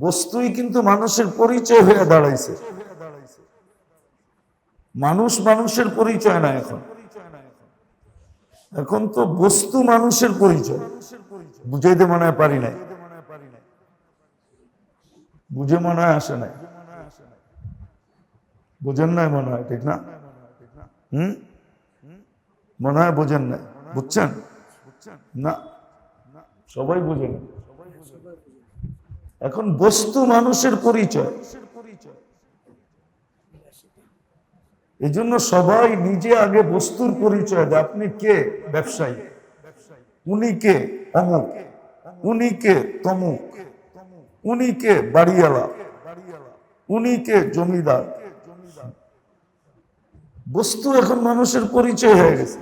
বস্তুই কিন্তু মানুষের পরিচয় হয়ে দাঁড়াইছে। মানুষ মানুষের পরিচয় না এখন। এখন তো বস্তু মানুষের পরিচয়। বুঝাইতে মনে হয় পারি নাই। বুঝে মনে হয় আসে নাই। বুঝেন নাই মনে হয়, ঠিক না? হম? মনে হয় বোঝেন নাই। বুঝছেন? না। সবাই বুঝেন। এখন বস্তু মানুষের পরিচয়। এই জন্য সবাই নিজে আগে বস্তুর পরিচয় দেয়। আপনি কে? ব্যবসায়ী। উনি কে? অমুক। উনি কে? তমুক। উনি কে? বাড়িওয়ালা। উনি কে? জমিদার। বস্তু এখন মানুষের পরিচয় হয়ে গেছে।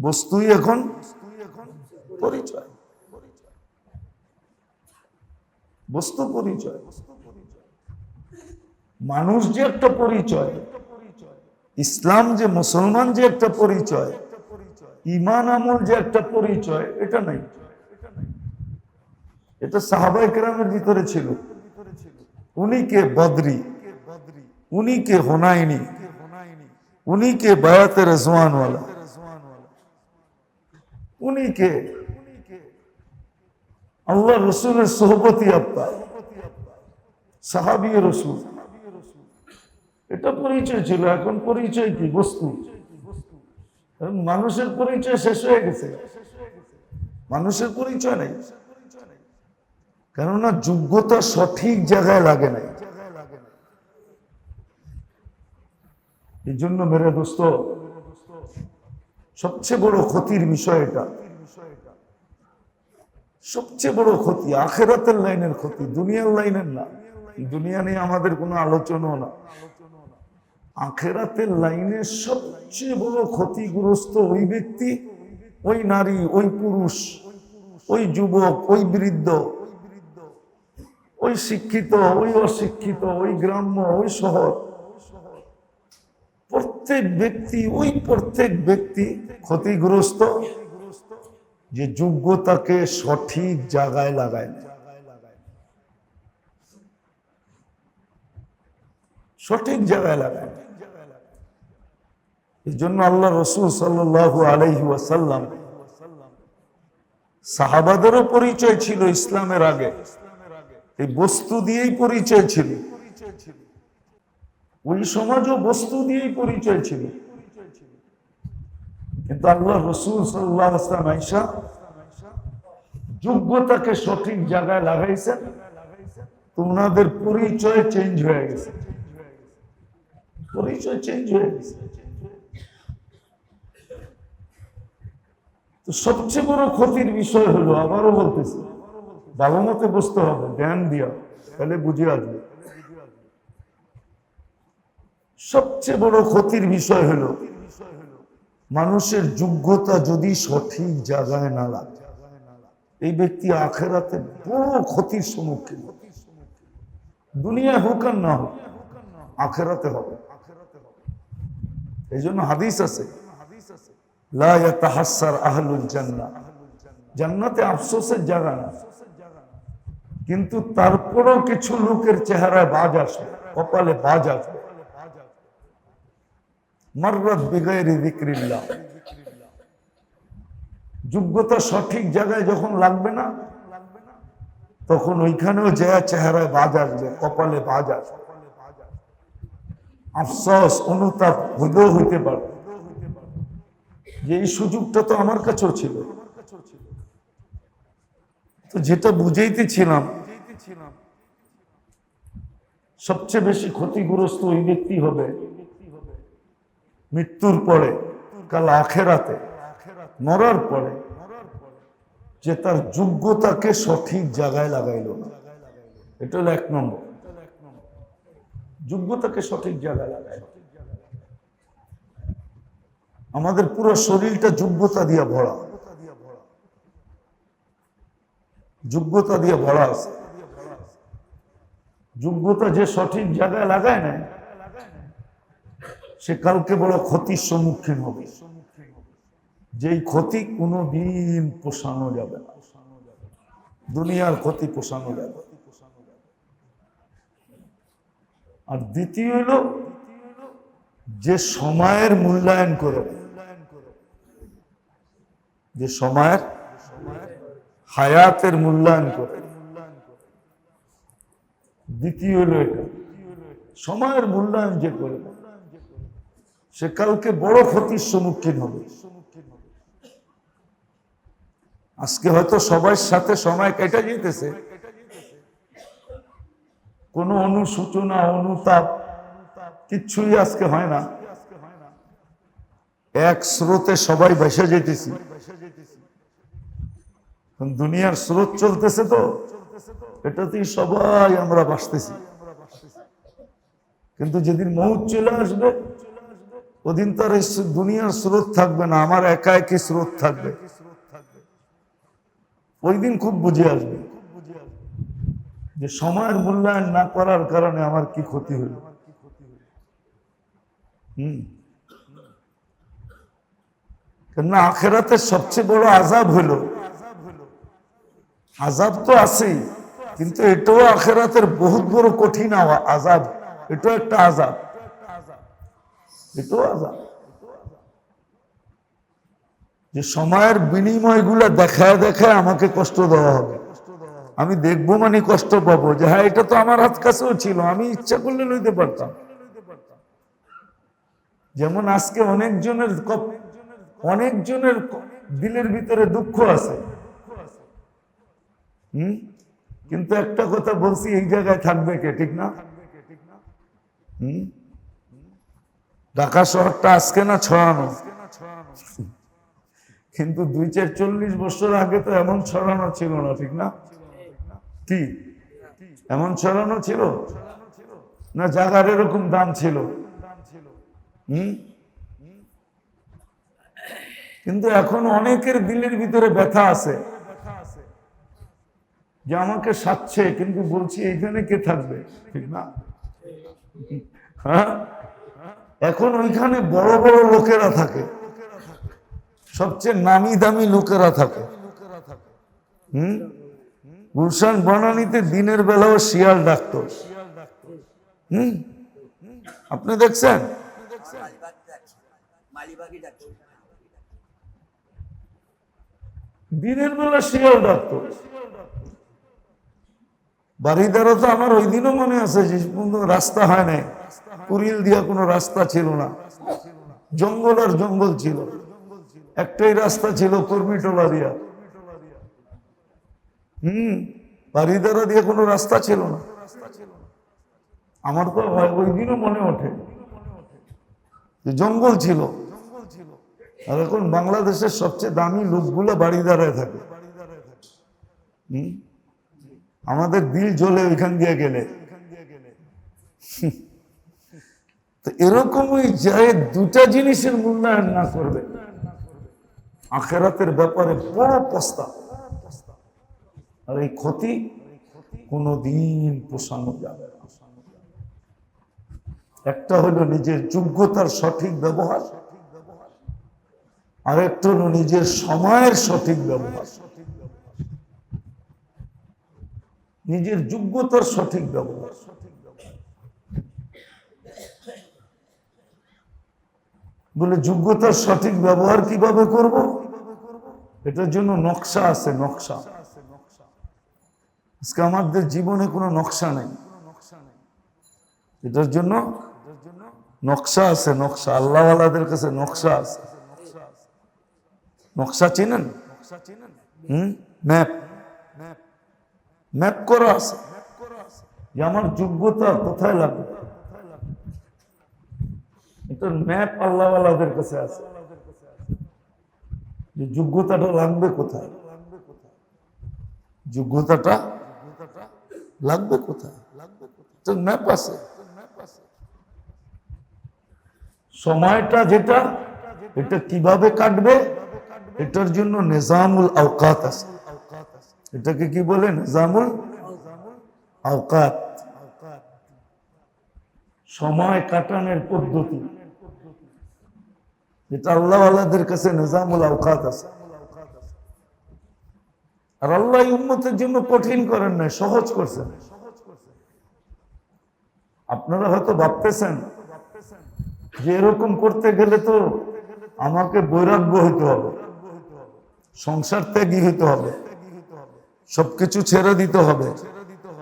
বস্তুই এখন পরিচয়। বস্তু পরিচয়। মানুষ যে একটা পরিচয়, ইসলাম যে মুসলমান যে একটা পরিচয়, ইমান আমল যে একটা পরিচয়, এটা নাই। এটা সাহাবাই কেরামের ভিতরে ছিল। উনি কে বদরি, উনি কে হোনাইনি, উনি কে বায়াতে রেজওয়ানওয়ালা, উনি কে আল্লাহ রসুলের সোহবতী আপ্পা সাহাবি রসুল। এটা পরিচয় ছিল, এখন পরিচয় কি? বস্তু। মানুষের পরিচয় শেষ হয়ে গেছে। মানুষের পরিচয় নেই। কেননা যোগ্যতা সঠিক জায়গায় লাগে নাই। এই জন্য মেরে দোস্ত, সবচেয়ে বড় ক্ষতির বিষয় এটা। সবচেয়ে বড় ক্ষতি, আখেরাতের লাইনের ক্ষতি, দুনিয়ার লাইনের না। দুনিয়া নিয়ে আমাদের কোনো আলোচনা না। আখেরাতের লাইনে সবচেয়ে বড় ক্ষতিগ্রস্ত ওই ব্যক্তি, ওই নারী, ওই পুরুষ, ওই যুবক, ওই বৃদ্ধ, ওই শিক্ষিত, ওই অশিক্ষিত, ওই গ্রাম্য, ওই শহর। প্রত্যেক ব্যক্তি, ওই প্রত্যেক ব্যক্তি ক্ষতিগ্রস্ত। যে যোগ্যতাকে সঠিক জায়গায় লাগায় না সঠিক জায়গায় লাগায় এই জন্য আল্লাহ রসুল সাল্লু আলহি ওয়াসাল্লাম সাহাবাদেরও পরিচয় ছিল ইসলামের আগে। এই বস্তু দিয়েই পরিচয় ছিল। ওই সমাজও বস্তু দিয়েই পরিচয় ছিল। কিন্তু আল্লাহ রসুল সাল্লাহ আসলাম আইসা যোগ্যতাকে সঠিক জায়গায় লাগাইছেন তো ওনাদের পরিচয় চেঞ্জ হয়ে গেছে। পরিচয় চেঞ্জ হয়ে গেছে। সবচেয়ে বড় ক্ষতির বিষয় হলো, আবারও বলতেছি ভালো মতে বুঝতে হবে জ্ঞান দিয়া, তাহলে বুঝে আসবে। সবচেয়ে বড় ক্ষতির বিষয় হলো মানুষের যোগ্যতা যদি সঠিক জায়গায় না লাগে, এই ব্যক্তি আখেরাতে বড় ক্ষতির সম্মুখীন দুনিয়ায় হোক আর না হোক, আখেরাতে হবে। এই জন্য হাদিস আছে জান্নাতে আফসোসের জায়গা না, কিন্তু তারপরও কিছু লোকের চেহারায় বাজ আসবে, কপালে বাজ আসবে। মাররাত বিগাইরি যিকরিল্লাহ যোগ্যতা সঠিক জায়গায় যখন লাগবে না, তখন ওইখানেও যে চেহারায় বাজ আসবে, কপালে বাজ আসবে। আফসোস, অনুতাপ হইলেও হইতে পারে। যে এই সুযোগটা তো আমার কাছেও ছিল। তো যেটা বুঝাইতেছিলাম, সবচেয়ে বেশি ক্ষতিগ্রস্ত ওই ব্যক্তি হবে মৃত্যুর পরে, কাল আখেরাতে, মরার পরে, যে তার যোগ্যতাকে সঠিক জায়গায় লাগাইল না। এটা হলো এক নম্বর। যোগ্যতাকে সঠিক জায়গায় লাগাইল। আমাদের পুরো শরীরটা যোগ্যতা দিয়ে ভরা। যোগ্যতা দিয়ে ভরা আছে। যোগ্যতা যে সঠিক জায়গায় লাগায় না সে কালকে বড় ক্ষতির সম্মুখীন হবে। যেই ক্ষতি কোনো দিন পোষানো যাবে না। দুনিয়ার ক্ষতি পোষানো যাবে। আর দ্বিতীয় হলো, যে সময়ের মূল্যায়ন করে, যে সময়ের হায়াতের মূল্যায়ন করে। দ্বিতীয় হলো এটা, সময়ের মূল্যায়ন যে করে সে কালকে বড় ক্ষতির সম্মুখীন হবে। আজকে হয়তো সবার সাথে সময় কেটে যেতেছে। কোনো অনুসূচনা, অনুতাপ কিচ্ছুই আজকে হয় না। এক স্রোতে সবাই ভেসে যেতেছি। দুনিয়ার স্রোত চলতেছে তো, এটাতেই সবাই আমরা বাসতেছি কিন্তু যেদিন মৌত চলে আসবে ওদিন তার এই দুনিয়ার স্রোত থাকবে না, আমার একা একই স্রোত থাকবে? ওই দিন খুব বুঝে আসবে যে সময়ের মূল্যায়ন না করার কারণে আমার কি ক্ষতি হইল হম। কেননা আখেরাতের সবচেয়ে বড় আজাব হইল আজাব তো আছেই, কিন্তু এটাও আখেরাতের বহুত বড় কঠিন আজাব এটাও একটা আজাব এটাও যে সময়ের বিনিময়গুলো দেখায় দেখায় আমাকে কষ্ট দেওয়া হবে। আমি দেখব মানে কষ্ট পাবো যে হ্যাঁ এটা তো আমার হাত কাছেও ছিল, আমি ইচ্ছা করলে লইতে পারতাম। যেমন আজকে অনেকজনের অনেকজনের দিলের ভিতরে দুঃখ আছে। হম? কিন্তু একটা কথা বলছি, এই জায়গায় থাকবে কে, ঠিক না? হুম? ঢাকা শহরটা আজকে না ছড়ানো। কিন্তু দুই চার চল্লিশ বছর আগে তো এমন ছড়ানো ছিল না, ঠিক না? কি? এমন ছড়ানো ছিল? না জায়গার এরকম দাম ছিল? হুম? কিন্তু এখন অনেকের দিলের ভিতরে ব্যথা আছে। যে আমাকে সাচ্ছে, কিন্তু বলছি, এইখানে কে থাকবে? ঠিক না? হ্যাঁ? এখন ওইখানে বড় বড় লোকেরা থাকে। সবচেয়ে নামি দামি লোকেরা থাকে। হুম? গুলশান বনানীতে দিনের বেলাও শিয়াল ডাকতো। হুম? আপনি দেখছেন? দিনের বেলা শিয়াল ডাকতো। বাড়িদারও তো আমার ওই দিনও মনে আছে যে, রাস্তা হয় নাই। কুরিল দিয়া কোনো রাস্তা ছিল না। জঙ্গল আর জঙ্গল ছিল। একটাই রাস্তা ছিল কর্মীটোলা দিয়া। হুম বাড়িদারা দিয়ে কোনো রাস্তা ছিল না। আমার তো ওই দিনও মনে ওঠে। জঙ্গল ছিল। আর এখন বাংলাদেশের সবচেয়ে দামি লোকগুলো বাড়িদারায় থাকে। হুম? আমাদের দিল জ্বলে ওইখান দিয়ে গেলে। তো এরকমই যায় দুটা জিনিসের মূল্যায়ন না করবে। আখেরাতের ব্যাপারে বড় প্রস্তাব। আর এই ক্ষতি কোনোদিন পোষানো যাবে একটা হলো নিজের যোগ্যতার সঠিক ব্যবহার। আর একটা হলো নিজের সময়ের সঠিক ব্যবহার। নিজের যোগ্যতার সঠিক ব্যবহার। বলে, যোগ্যতার সঠিক ব্যবহার কীভাবে করব? এটার জন্য নকশা আছে, নকশা। আজকে আমাদের জীবনে কোনো নকশা নেই। এটার জন্য নকশা আছে, নকশা। আল্লাহওয়ালাদের কাছে নকশা আছে। নকশা চিনেন? হুম? ম্যাপ। ম্যাপ করা আছে। আমার যোগ্যতা কোথায় লাগবে? ম্যাপ কাছে আছে। যে যোগ্যতাটা লাগবে কোথায়? যোগ্যতাটা লাগবে কোথায়? ম্যাপ আছে। সময়টা যেটা, এটা কীভাবে কাটবে? এটার জন্য নিজামুল আওকাত আছে। এটাকে কি বলে? নিজামুল আওকাত। সময় কাটানোর পদ্ধতি। যেটা কাছে নিজামুল আছে। আর আল্লাহ জন্য কঠিন করেন সহজ করছেন। আপনারা হয়তো ভাবতেছেন যে এরকম করতে গেলে তো আমাকে বৈরাগ্য হইতে হবে, সংসার ত্যাগী হইতে হবে, সবকিছু ছেড়ে দিতে হবে।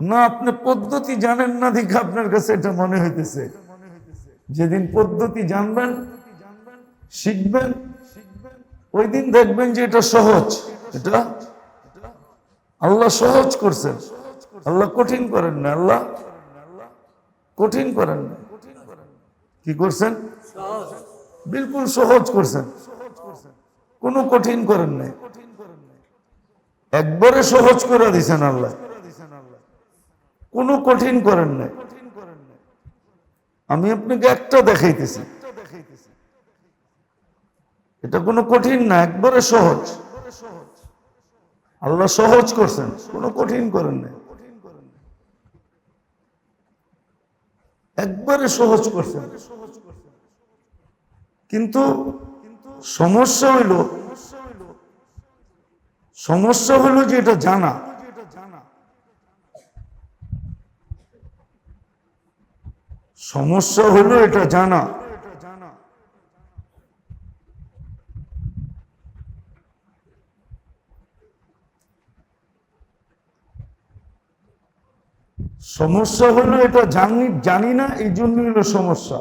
না, আপনি পদ্ধতি জানেন না দেখে আপনার কাছে এটা মনে হইতেছে। যেদিন পদ্ধতি জানবেন শিখবেন, ওই দিন দেখবেন যে এটা সহজ। এটা আল্লাহ সহজ করছেন। আল্লাহ কঠিন করেন না, আল্লাহ কঠিন করেন না। কি করছেন? বিলকুল সহজ করছেন। কোনো কঠিন করেন নাই। একবারে সহজ করে দিছেন আল্লাহ। কোনো কঠিন করেন নাই। আমি আপনাকে একটা দেখাইতেছি। এটা কোনো কঠিন না, একবারে সহজ। আল্লাহ সহজ করছেন, কোনো কঠিন করেন নাই। একবারে সহজ করছেন। কিন্তু সমস্যা হইল, সমস্যা হলো যে এটা জানা। সমস্যা হলো এটা জানা। সমস্যা হলো এটা জানি জানি না এই জন্য হলো সমস্যা।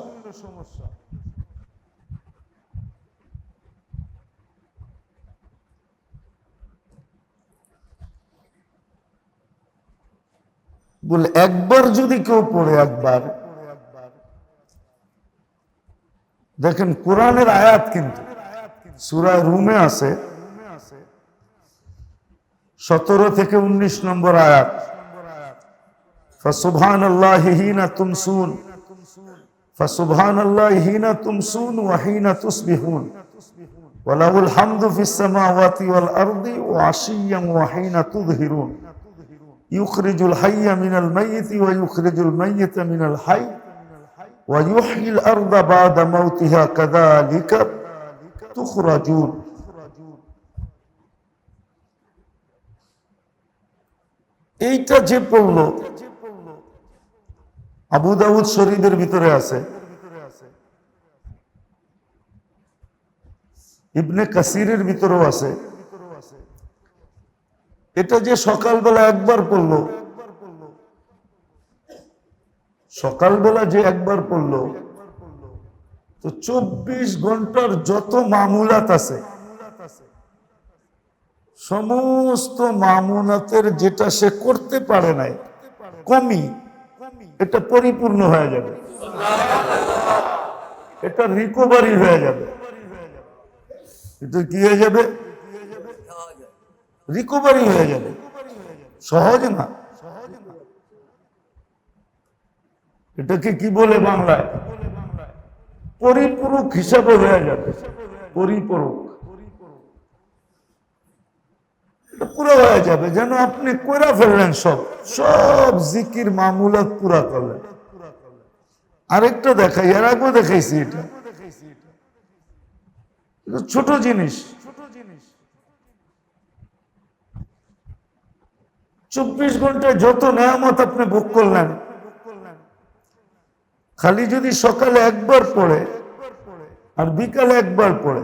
বলে, একবার যদি কেউ পড়ে একবার, দেখেন কোরআনের আয়াত কিন্তু সুরায় রুমে আছে, সতেরো থেকে উনিশ নম্বর আয়াত। فسبحان الله حين تمسون فسبحان الله حين تمسون وحين تصبحون وله الحمد في السماوات والأرض وعشيا وحين تظهرون يخرج الحي من الميت ويخرج الميت من الحي ويحيي الأرض بعد موتها كذلك تخرجون এইটা যে পড়লো আবু দাউদ শরীফের ভিতরে আছে। ইবনে কাসিরের ভিতরেও আছে। এটা যে সকালবেলা একবার পড়ল, সকালবেলা যে একবার পড়ল, তো চব্বিশ ঘণ্টার যত মামুলাত আছে, সমস্ত মামুনাতের যেটা সে করতে পারে নাই কমি এটা পরিপূর্ণ হয়ে যাবে। এটা রিকভারি হয়ে যাবে। এটা কি হয়ে যাবে? রিকভারি হয়ে যাবে। সহজ না? এটাকে কি বলে বাংলায়? পরিপূরক হিসাবে হয়ে যাবে। পরিপূরক এটা পুরো হয়ে যাবে। যেন আপনি করে ফেললেন সব। সব জিকির মামুলাত পুরা করলেন। আরেকটা দেখাই, এর আগেও দেখাইছি এটা ছোট জিনিস। চব্বিশ ঘন্টায় যত নেয়ামত আপনি ভোগ করলেন, খালি যদি সকালে একবার পড়ে আর বিকালে একবার পড়ে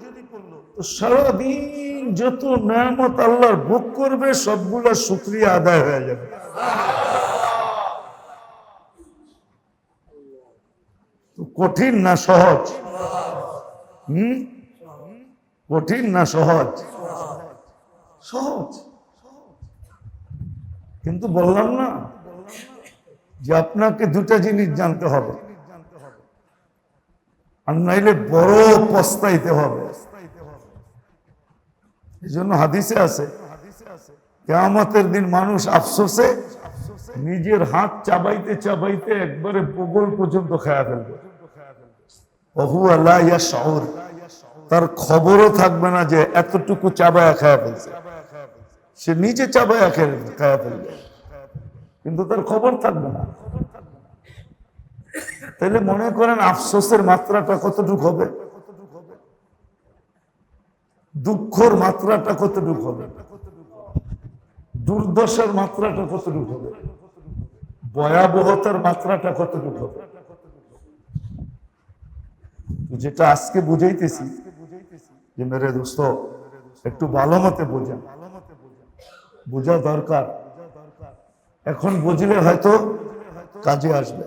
সারাদিন যত নেয়ামত আল্লাহর ভোগ করবে, সবগুলা শুক্রিয়া আদায় হয়ে যাবে। কঠিন না সহজ? হুম? কঠিন না সহজ? সহজ। কিন্তু বললাম না যে আপনাকে দুটা জিনিস জানতে হবে। আর নাইলে বড় পস্তাইতে হবে। এই জন্য হাদিসে আছে, কেয়ামতের দিন মানুষ আফসোসে নিজের হাত চাবাইতে চাবাইতে একবারে বগল পর্যন্ত খায়া ফেলবে। বহু আল্লাহ ইয়া শহর তার খবরও থাকবে না যে এতটুকু চাবায়া খায়া ফেলছে। সে নিজে চাবায়া খায়া ফেলবে। কিন্তু তার খবর থাকবে না। তাহলে মনে করেন আফসোসের মাত্রাটা কতটুকু হবে? দুঃখর মাত্রাটা কতটুকু হবে? দুর্দশার মাত্রাটা কতটুকু হবে? ভয়াবহতার মাত্রাটা কতটুকু হবে? যেটা আজকে বুঝাইতেছি যে, মেরে দোস্ত, একটু ভালো মতে বোঝেন বোঝা দরকার। এখন বুঝলে হয়তো কাজে আসবে।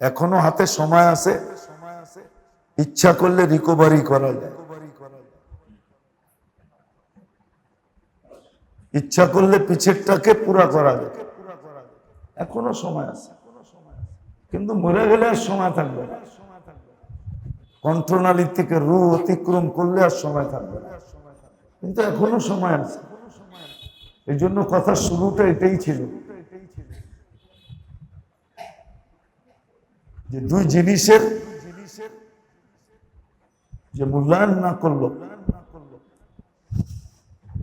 এখনও হাতে সময় আছে। ইচ্ছা করলে রিকভারি করা যায়। ইচ্ছা করলে পিছেরটাকে পুরা করা যায়। এখনও সময় আছে। কিন্তু মরে গেলে আর সময় থাকবে না। থেকে রু অতিক্রম করলে আর সময় থাকবে কিন্তু এখনও সময় আছে। এই জন্য কথা শুরুটা এটাই ছিল। যে দুই জিনিসের যে মূল্যায়ন না করল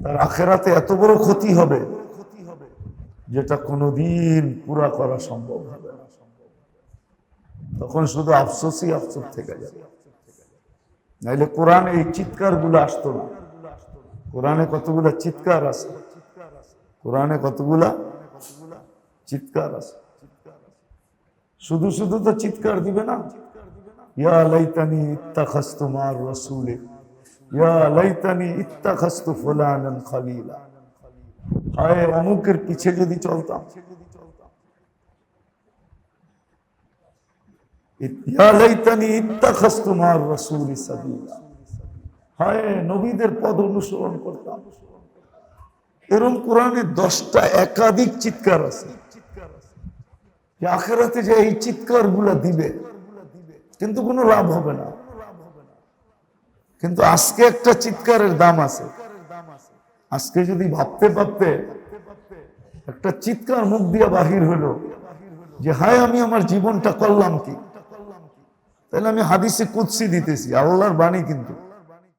তার আখেরাতে এত বড় ক্ষতি হবে যেটা কোনোদিন পুরা করা সম্ভব হবে তখন শুধু আফসোসই আফসোস থেকে যাবে। নাইলে কোরআনে এই চিৎকারগুলো আসতো না। কোরআনে কতগুলা চিৎকার আছে? কোরআনে কতগুলা চিৎকার আছে? শুধু শুধু তো চিৎকার দিবে না? ইয়া লাইতানি ইত্তাখাস্তু মার রাসূলে। অমুকের পিছে যদি চলতাম। নবীদের পদ অনুসরণ করতাম। কোরআনে দশটা একাধিক চিৎকার আছে। আখেরাতে যে এই চিৎকারগুলা দিবে, কিন্তু কোনো লাভ হবে না। কিন্তু আজকে একটা চিৎকারের দাম আছে। আজকে যদি ভাবতে ভাবতে একটা চিৎকার মুখ দিয়ে বাহির হলো যে, হায়, আমি আমার জীবনটা করলাম কি? তাহলে আমি হাদিসে কুৎসি দিতেছি, আল্লাহর বাণী কিন্তু।